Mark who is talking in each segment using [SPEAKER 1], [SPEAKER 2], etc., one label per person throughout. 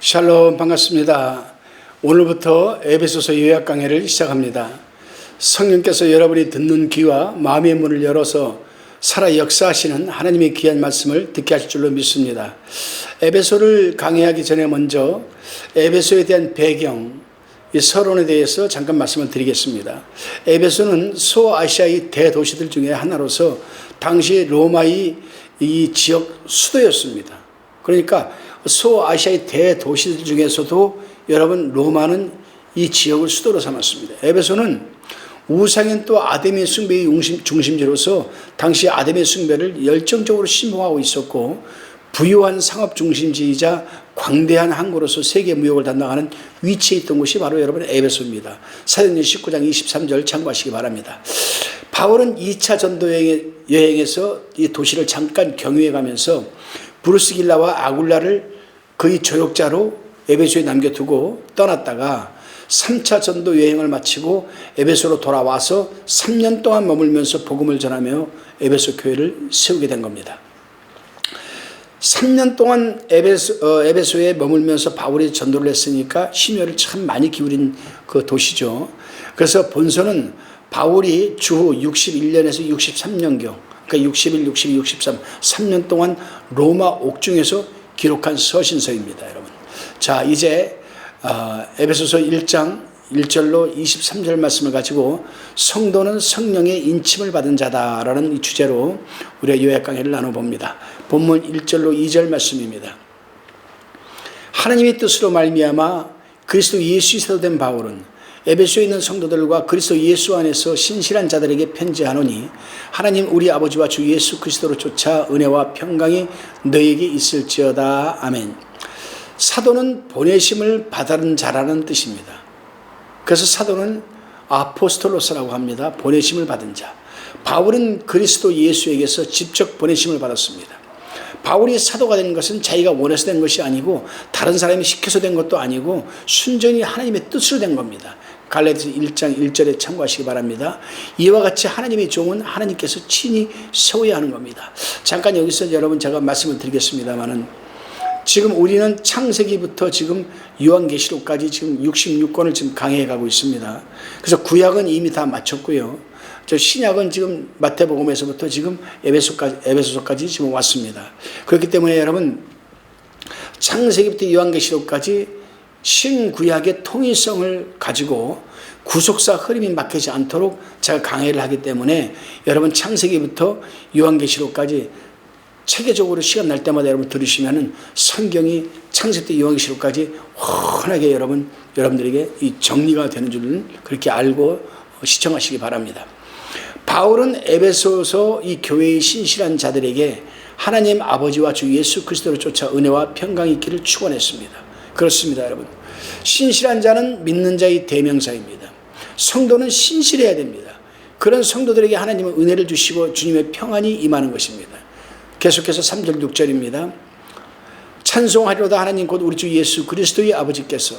[SPEAKER 1] 샬롬 반갑습니다. 오늘부터 에베소서 요약 강해를 시작합니다. 성령께서 여러분이 듣는 귀와 마음의 문을 열어서 살아 역사하시는 하나님의 귀한 말씀을 듣게 하실 줄로 믿습니다. 에베소를 강해하기 전에 먼저 에베소에 대한 배경, 이 서론에 대해서 잠깐 말씀을 드리겠습니다. 에베소는 소아시아의 대도시들 중에 하나로서 당시 로마의 이 지역 수도였습니다. 그러니까 소아시아의 대도시들 중에서도 여러분 로마는 이 지역을 수도로 삼았습니다. 에베소는 우상인 또 아데미 숭배의 중심지로서 당시 아데미 숭배를 열정적으로 신봉하고 있었고 부유한 상업 중심지이자 광대한 항구로서 세계 무역을 담당하는 위치에 있던 곳이 바로 여러분 에베소입니다. 사도행전 19장 23절 참고하시기 바랍니다. 바울은 2차 전도 여행에서 이 도시를 잠깐 경유해 가면서 브루스길라와 아굴라를 그의 조력자로 에베소에 남겨두고 떠났다가 3차 전도 여행을 마치고 에베소로 돌아와서 3년 동안 머물면서 복음을 전하며 에베소 교회를 세우게 된 겁니다. 3년 동안 에베소, 어, 에베소에 머물면서 바울이 전도를 했으니까 심혈을 참 많이 기울인 그 도시죠. 그래서 본서는 바울이 주후 61년에서 63년경, 그러니까 61, 62, 63, 3년 동안 로마 옥중에서 기록한 서신서입니다, 여러분. 자, 이제 어, 에베소서 1장 1절로 23절 말씀을 가지고 성도는 성령의 인침을 받은 자다라는 이 주제로 우리가 요약 강의를 나눠봅니다. 본문 1절로 2절 말씀입니다. 하나님의 뜻으로 말미암아 그리스도 예수 사도된 바울은 에베소에 있는 성도들과 그리스도 예수 안에서 신실한 자들에게 편지하노니 하나님 우리 아버지와 주 예수 그리스도로 쫓아 은혜와 평강이 너에게 있을지어다 아멘. 사도는 보내심을 받은 자라는 뜻입니다. 그래서 사도는 아포스톨로스라고 합니다. 보내심을 받은 자. 바울은 그리스도 예수에게서 직접 보내심을 받았습니다. 바울이 사도가 된 것은 자기가 원해서 된 것이 아니고 다른 사람이 시켜서 된 것도 아니고 순전히 하나님의 뜻으로 된 겁니다. 갈라디아서 1장 1절에 참고하시기 바랍니다. 이와 같이 하나님의 종은 하나님께서 친히 세워야 하는 겁니다. 잠깐 여기서 여러분 제가 말씀을 드리겠습니다만은 지금 우리는 창세기부터 지금 요한계시록까지 지금 66권을 지금 강해해 가고 있습니다. 그래서 구약은 이미 다 마쳤고요. 저 신약은 지금 마태복음에서부터 지금 에베소까지 에베소서까지 지금 왔습니다. 그렇기 때문에 여러분 창세기부터 요한계시록까지 신구약의 통일성을 가지고 구속사 흐름이 막히지 않도록 제가 강해를 하기 때문에 여러분 창세기부터 요한계시록까지 체계적으로 시간 날 때마다 여러분 들으시면은 성경이 창세 때 요한계시록까지 훤하게 여러분 여러분들에게 이 정리가 되는 줄은 그렇게 알고 시청하시기 바랍니다. 바울은 에베소서 이 교회의 신실한 자들에게 하나님 아버지와 주 예수 그리스도를 쫓아 은혜와 평강이 있기를 축원했습니다. 그렇습니다, 여러분. 신실한 자는 믿는 자의 대명사입니다. 성도는 신실해야 됩니다. 그런 성도들에게 하나님은 은혜를 주시고 주님의 평안이 임하는 것입니다. 계속해서 3절 6절입니다. 찬송하리로다 하나님 곧 우리 주 예수 그리스도의 아버지께서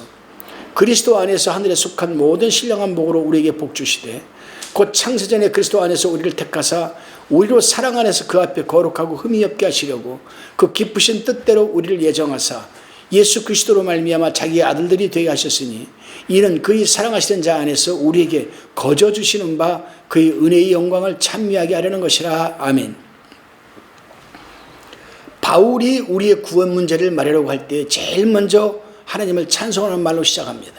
[SPEAKER 1] 그리스도 안에서 하늘에 속한 모든 신령한 복으로 우리에게 복 주시되 곧 창세전에 그리스도 안에서 우리를 택하사 우리로 사랑 안에서 그 앞에 거룩하고 흠이 없게 하시려고 그 기쁘신 뜻대로 우리를 예정하사 예수 그리스도로 말미암아 자기의 아들들이 되게 하셨으니 이는 그의 사랑하시는 자 안에서 우리에게 거저 주시는 바 그의 은혜의 영광을 찬미하게 하려는 것이라 아멘. 바울이 우리의 구원 문제를 말하려고 할 때 제일 먼저 하나님을 찬송하는 말로 시작합니다.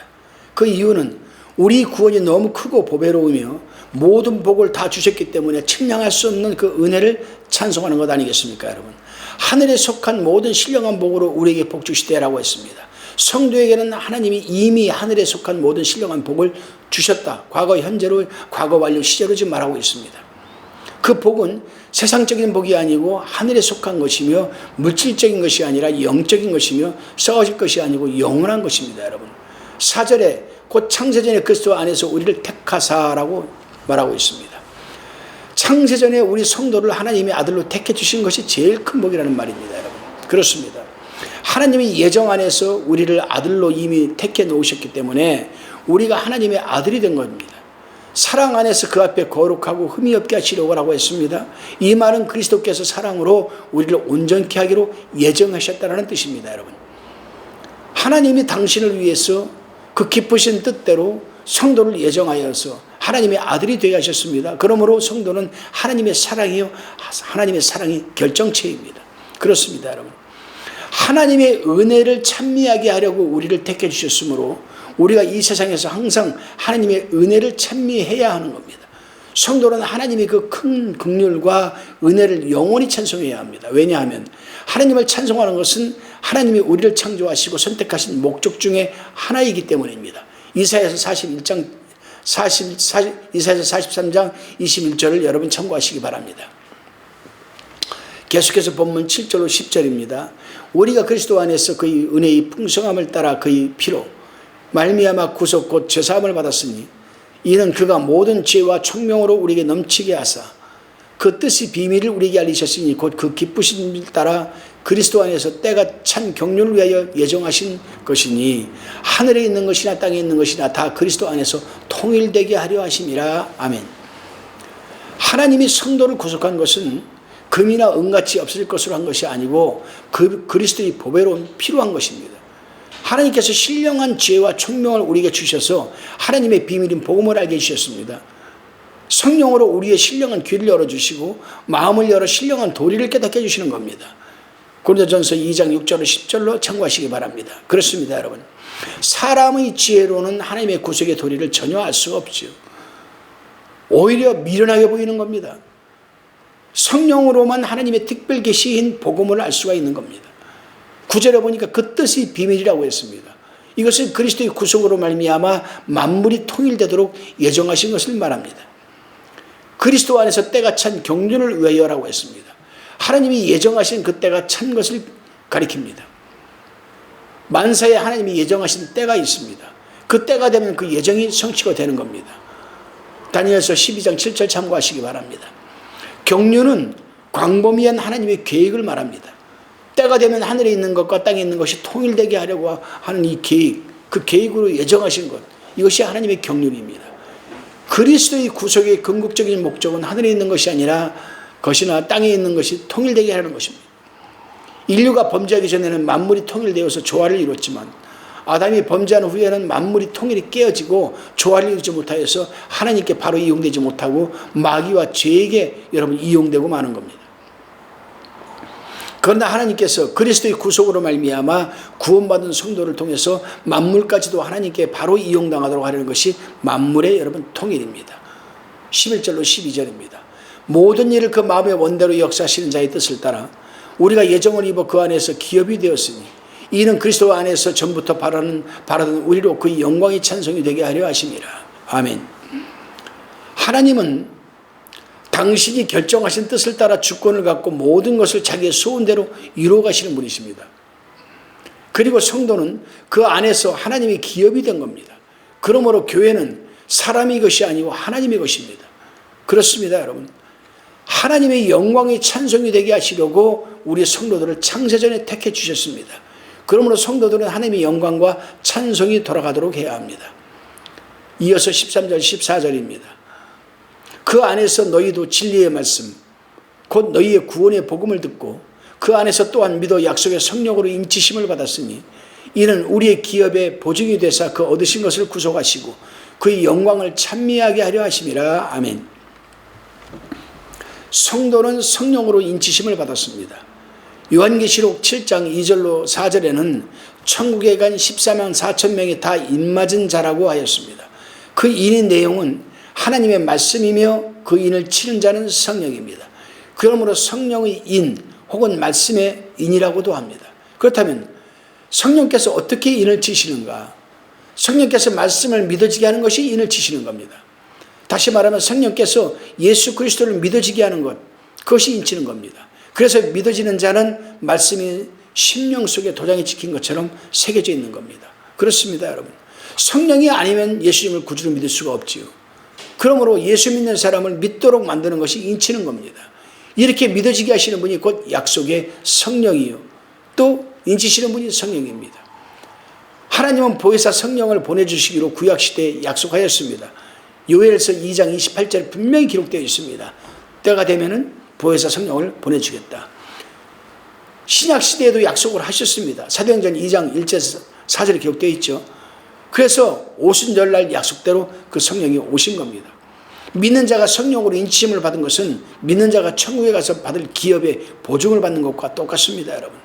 [SPEAKER 1] 그 이유는 우리 구원이 너무 크고 보배로우며 모든 복을 다 주셨기 때문에 측량할 수 없는 그 은혜를 찬송하는 것 아니겠습니까, 여러분? 하늘에 속한 모든 신령한 복으로 우리에게 복 주시되라고 했습니다. 성도에게는 하나님이 이미 하늘에 속한 모든 신령한 복을 주셨다. 과거, 현재로, 과거 완료 시제로 지금 말하고 있습니다. 그 복은 세상적인 복이 아니고 하늘에 속한 것이며 물질적인 것이 아니라 영적인 것이며 썩어질 것이 아니고 영원한 것입니다, 여러분. 사절에 곧 창세전에 그리스도 안에서 우리를 택하사라고 말하고 있습니다. 창세전에 우리 성도를 하나님의 아들로 택해 주신 것이 제일 큰 복이라는 말입니다, 여러분. 그렇습니다. 하나님이 예정 안에서 우리를 아들로 이미 택해 놓으셨기 때문에 우리가 하나님의 아들이 된 겁니다. 사랑 안에서 그 앞에 거룩하고 흠이 없게 하시려고 했습니다. 이 말은 그리스도께서 사랑으로 우리를 온전케 하기로 예정하셨다는 뜻입니다, 여러분. 하나님이 당신을 위해서 그 기쁘신 뜻대로 성도를 예정하여서 하나님의 아들이 되게 하셨습니다. 그러므로 성도는 하나님의 사랑이요. 하나님의 사랑이 결정체입니다. 그렇습니다, 여러분. 하나님의 은혜를 찬미하게 하려고 우리를 택해 주셨으므로 우리가 이 세상에서 항상 하나님의 은혜를 찬미해야 하는 겁니다. 성도는 하나님의 그큰 긍휼과 은혜를 영원히 찬송해야 합니다. 왜냐하면 하나님을 찬송하는 것은 하나님이 우리를 창조하시고 선택하신 목적 중에 하나이기 때문입니다. 이사야서 41장 40, 40 이사야서 43장 21절을 여러분 참고하시기 바랍니다. 계속해서 본문 7절로 10절입니다. 우리가 그리스도 안에서 그의 은혜의 풍성함을 따라 그의 피로 말미암아 구속 곧 죄사함을 받았으니 이는 그가 모든 죄와 총명으로 우리에게 넘치게 하사 그 뜻이 비밀을 우리에게 알리셨으니 곧 그 기쁘신 일 따라 그리스도 안에서 때가 찬 경륜을 위하여 예정하신 것이니 하늘에 있는 것이나 땅에 있는 것이나 다 그리스도 안에서 통일되게 하려 하심이라 아멘. 하나님이 성도를 구속한 것은 금이나 은같이 없어질 것으로 한 것이 아니고 그 그리스도의 보배로운 필요한 것입니다. 하나님께서 신령한 지혜와 총명을 우리에게 주셔서 하나님의 비밀인 복음을 알게 해주셨습니다. 성령으로 우리의 신령한 귀를 열어주시고 마음을 열어 신령한 도리를 깨닫게 해주시는 겁니다. 고린도전서 2장 6절로 10절로 참고하시기 바랍니다. 그렇습니다, 여러분. 사람의 지혜로는 하나님의 구속의 도리를 전혀 알 수가 없죠. 오히려 미련하게 보이는 겁니다. 성령으로만 하나님의 특별 계시인 복음을 알 수가 있는 겁니다. 구절에 보니까 그 뜻이 비밀이라고 했습니다. 이것은 그리스도의 구속으로 말미암아 만물이 통일되도록 예정하신 것을 말합니다. 그리스도 안에서 때가 찬 경륜을 위하여라고 했습니다. 하나님이 예정하신 그 때가 찬 것을 가리킵니다. 만사에 하나님이 예정하신 때가 있습니다. 그 때가 되면 그 예정이 성취가 되는 겁니다. 다니엘서 12장 7절 참고하시기 바랍니다. 경륜은 광범위한 하나님의 계획을 말합니다. 때가 되면 하늘에 있는 것과 땅에 있는 것이 통일되게 하려고 하는 이 계획, 그 계획으로 예정하신 것, 이것이 하나님의 경륜입니다. 그리스도의 구속의 궁극적인 목적은 하늘에 있는 것이 아니라 것이나 땅에 있는 것이 통일되게 하는 것입니다. 인류가 범죄하기 전에는 만물이 통일되어서 조화를 이뤘지만 아담이 범죄한 후에는 만물이 통일이 깨어지고 조화를 이루지 못하여서 하나님께 바로 이용되지 못하고 마귀와 죄에게 여러분 이용되고 마는 겁니다. 그러나 하나님께서 그리스도의 구속으로 말미암아 구원받은 성도를 통해서 만물까지도 하나님께 바로 이용당하도록 하려는 것이 만물의 여러분 통일입니다. 11절로 12절입니다. 모든 일을 그 마음의 원대로 역사하시는 자의 뜻을 따라 우리가 예정을 입어 그 안에서 기업이 되었으니 이는 그리스도 안에서 전부터 바라는 바라던 우리로 그 영광의 찬송이 되게 하려 하심이라. 아멘. 하나님은 당신이 결정하신 뜻을 따라 주권을 갖고 모든 것을 자기의 소원대로 이루어 가시는 분이십니다. 그리고 성도는 그 안에서 하나님의 기업이 된 겁니다. 그러므로 교회는 사람의 것이 아니고 하나님의 것입니다. 그렇습니다, 여러분. 하나님의 영광이 찬송이 되게 하시려고 우리 성도들을 창세전에 택해 주셨습니다. 그러므로 성도들은 하나님의 영광과 찬송이 돌아가도록 해야 합니다. 이어서 13절, 14절입니다. 그 안에서 너희도 진리의 말씀, 곧 너희의 구원의 복음을 듣고 그 안에서 또한 믿어 약속의 성령으로 인치심을 받았으니 이는 우리의 기업의 보증이 되사 그 얻으신 것을 구속하시고 그의 영광을 찬미하게 하려 하심이라. 아멘. 성도는 성령으로 인치심을 받았습니다. 요한계시록 7장 2절로 4절에는 천국에 간 14만 4천 명이 다 입맞은 자라고 하였습니다. 그 인의 내용은 하나님의 말씀이며 그 인을 치는 자는 성령입니다. 그러므로 성령의 인 혹은 말씀의 인이라고도 합니다. 그렇다면 성령께서 어떻게 인을 치시는가? 성령께서 말씀을 믿어지게 하는 것이 인을 치시는 겁니다. 다시 말하면 성령께서 예수 그리스도를 믿어지게 하는 것, 그것이 인치는 겁니다. 그래서 믿어지는 자는 말씀이 심령 속에 도장이 찍힌 것처럼 새겨져 있는 겁니다. 그렇습니다, 여러분. 성령이 아니면 예수님을 구주로 믿을 수가 없지요. 그러므로 예수 믿는 사람을 믿도록 만드는 것이 인치는 겁니다. 이렇게 믿어지게 하시는 분이 곧 약속의 성령이요. 또 인치시는 분이 성령입니다. 하나님은 보혜사 성령을 보내주시기로 구약시대에 약속하였습니다. 요엘서 2장 28절 분명히 기록되어 있습니다. 때가 되면은 보혜사 성령을 보내주겠다. 신약 시대에도 약속을 하셨습니다. 사도행전 2장 1절 사절에 기록되어 있죠. 그래서 오신 전날 약속대로 그 성령이 오신 겁니다. 믿는 자가 성령으로 인치심을 받은 것은 믿는 자가 천국에 가서 받을 기업의 보증을 받는 것과 똑같습니다, 여러분.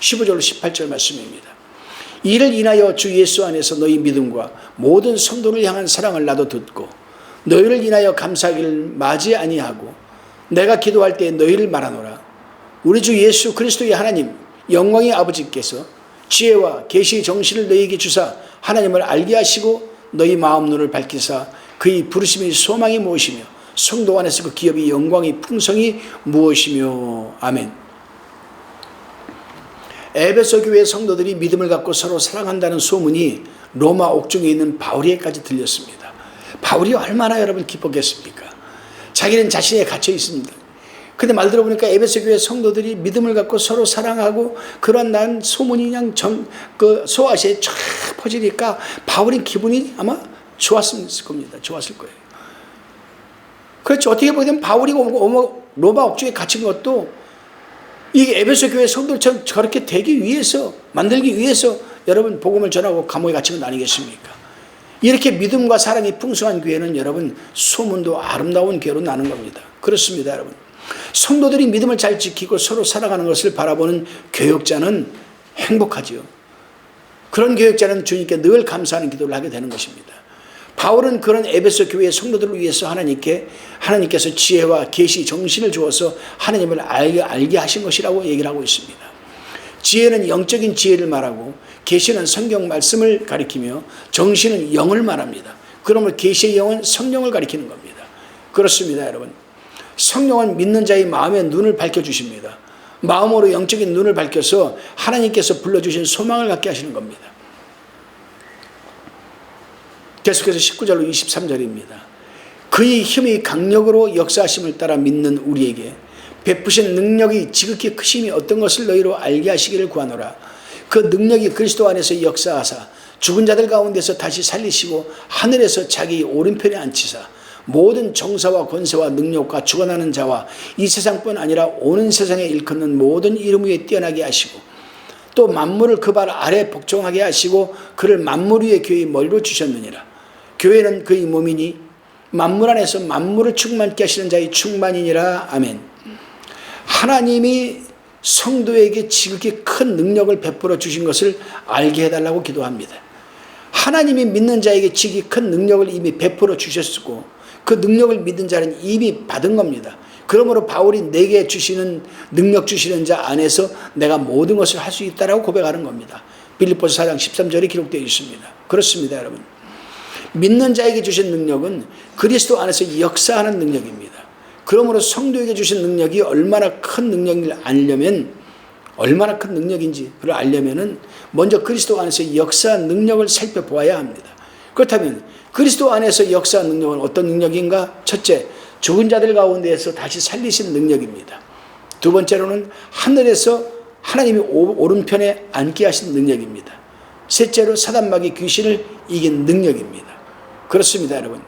[SPEAKER 1] 15절 18절 말씀입니다. 이를 인하여 주 예수 안에서 너희 믿음과 모든 성도를 향한 사랑을 나도 듣고 너희를 인하여 감사하기를 맞이 아니하고 내가 기도할 때 너희를 말하노라. 우리 주 예수 그리스도의 하나님 영광의 아버지께서 지혜와 계시 정신을 너희에게 주사 하나님을 알게 하시고 너희 마음 눈을 밝히사 그의 부르심의 소망이 무엇이며 성도 안에서 그 기업의 영광의 풍성이 무엇이며 아멘. 에베소 교회 성도들이 믿음을 갖고 서로 사랑한다는 소문이 로마 옥중에 있는 바울에게까지 들렸습니다. 바울이 얼마나 여러분 기뻤겠습니까? 자기는 자신에 갇혀 있습니다. 근데 말 들어보니까 에베소 교회 성도들이 믿음을 갖고 서로 사랑하고 그런 난 소문이 그냥 정, 그 소아시에 쫙 퍼지니까 바울의 기분이 아마 좋았을 겁니다. 좋았을 거예요. 그렇죠. 어떻게 보면 바울이 로마 옥중에 갇힌 것도 이 에베소 교회 성도처럼 저렇게 되기 위해서 만들기 위해서 여러분 복음을 전하고 감옥에 갇힌 건 아니겠습니까? 이렇게 믿음과 사랑이 풍성한 교회는 여러분 소문도 아름다운 교회로 나는 겁니다. 그렇습니다, 여러분. 성도들이 믿음을 잘 지키고 서로 살아가는 것을 바라보는 교역자는 행복하지요. 그런 교역자는 주님께 늘 감사하는 기도를 하게 되는 것입니다. 바울은 그런 에베소 교회의 성도들을 위해서 하나님께 하나님께서 지혜와 계시 정신을 주어서 하나님을 알게 알게 하신 것이라고 얘기를 하고 있습니다. 지혜는 영적인 지혜를 말하고 계시는 성경 말씀을 가리키며 정신은 영을 말합니다. 그러면 계시의 영은 성령을 가리키는 겁니다. 그렇습니다, 여러분. 성령은 믿는 자의 마음의 눈을 밝혀 주십니다. 마음으로 영적인 눈을 밝혀서 하나님께서 불러 주신 소망을 갖게 하시는 겁니다. 계속해서 19절로 23절입니다. 그의 힘이 강력으로 역사하심을 따라 믿는 우리에게 베푸신 능력이 지극히 크심이 어떤 것을 너희로 알게 하시기를 구하노라. 그 능력이 그리스도 안에서 역사하사 죽은 자들 가운데서 다시 살리시고 하늘에서 자기 오른편에 앉히사 모든 정사와 권세와 능력과 죽어나는 자와 이 세상뿐 아니라 오는 세상에 일컫는 모든 이름 위에 뛰어나게 하시고 또 만물을 그 발 아래 복종하게 하시고 그를 만물 위에 교회의 머리로 주셨느니라. 교회는 그의 몸이니 만물 안에서 만물을 충만케 하시는 자의 충만이니라. 아멘. 하나님이 성도에게 지극히 큰 능력을 베풀어 주신 것을 알게 해달라고 기도합니다. 하나님이 믿는 자에게 지극히 큰 능력을 이미 베풀어 주셨고 그 능력을 믿는 자는 이미 받은 겁니다. 그러므로 바울이 내게 주시는 능력 주시는 자 안에서 내가 모든 것을 할 수 있다라고 고백하는 겁니다. 빌립보서 4장 13절에 기록되어 있습니다. 그렇습니다, 여러분. 믿는 자에게 주신 능력은 그리스도 안에서 역사하는 능력입니다. 그러므로 성도에게 주신 능력이 얼마나 큰 능력인지 알려면 얼마나 큰 능력인지 그걸 알려면은 먼저 그리스도 안에서 역사한 능력을 살펴보아야 합니다. 그렇다면 그리스도 안에서 역사한 능력은 어떤 능력인가? 첫째, 죽은 자들 가운데에서 다시 살리신 능력입니다. 두 번째로는 하늘에서 하나님이 오른편에 앉게 하신 능력입니다. 셋째로 사단마귀 귀신을 이긴 능력입니다. 그렇습니다, 여러분.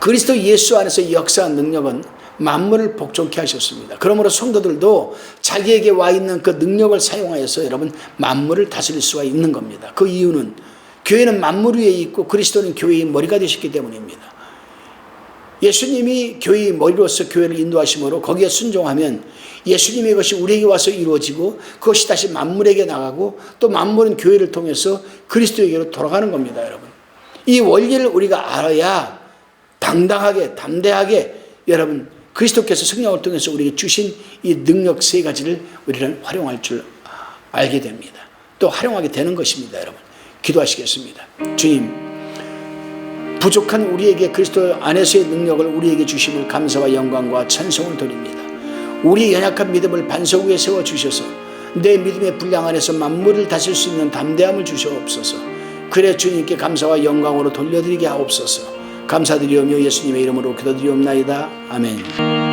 [SPEAKER 1] 그리스도 예수 안에서 역사한 능력은 만물을 복종케 하셨습니다. 그러므로 성도들도 자기에게 와 있는 그 능력을 사용하여서 여러분 만물을 다스릴 수가 있는 겁니다. 그 이유는 교회는 만물 위에 있고 그리스도는 교회의 머리가 되셨기 때문입니다. 예수님이 교회의 머리로서 교회를 인도하심으로 거기에 순종하면 예수님의 것이 우리에게 와서 이루어지고 그것이 다시 만물에게 나가고 또 만물은 교회를 통해서 그리스도에게로 돌아가는 겁니다, 여러분. 이 원리를 우리가 알아야 당당하게 담대하게 여러분 그리스도께서 성령을 통해서 우리에게 주신 이 능력 세 가지를 우리는 활용할 줄 알게 됩니다. 또 활용하게 되는 것입니다, 여러분. 기도하시겠습니다. 주님, 부족한 우리에게 그리스도 안에서의 능력을 우리에게 주심을 감사와 영광과 찬송을 드립니다. 우리의 연약한 믿음을 반석 위에 세워 주셔서 내 믿음의 분량 안에서 만물을 다스릴 수 있는 담대함을 주시옵소서. 그래 주님께 감사와 영광으로 돌려드리게 하옵소서. 감사드리오며 예수님의 이름으로 기도드리옵나이다. 아멘.